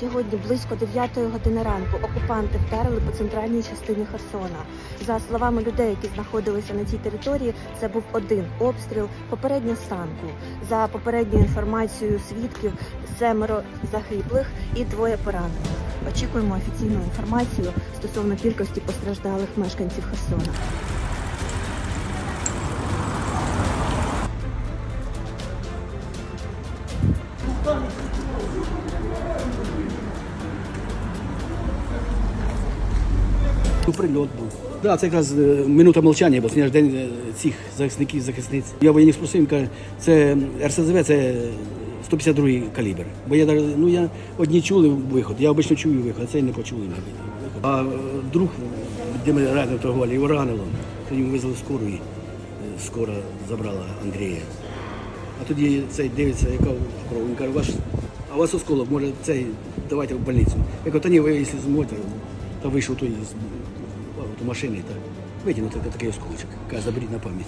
Сьогодні близько 9 години ранку окупанти вдарили по центральній частині Херсона. За словами людей, які знаходилися на цій території, це був один обстріл, попередньо з танку. За попередньою інформацією свідків, семеро загиблих і двоє поранених. Очікуємо офіційну інформацію стосовно кількості постраждалих мешканців Херсона. Ну, прильот був. Да, це якраз е, минута мовчання, бо сьогодні ж день е, цих захисників, захисниць. Я воєнних спросив, він каже, це РСЗВ, це 152-й калібр. Бо я ну я одні чули виход, я обично чую виход, а цей не почули навіть. А е, друг, де ми реально торгували, його ранило. То йому везли скору і е, скоро забрала Андрія. А тоді цей дивиться, яка кров. Він каже, ваш, а у вас осколок, може цей, давайте в больницю. Я кажу, та ні, ви якщо зможете, та вийшов той з авто машини та витягнути такий осколочок. Каже, заберіть на пам'ять.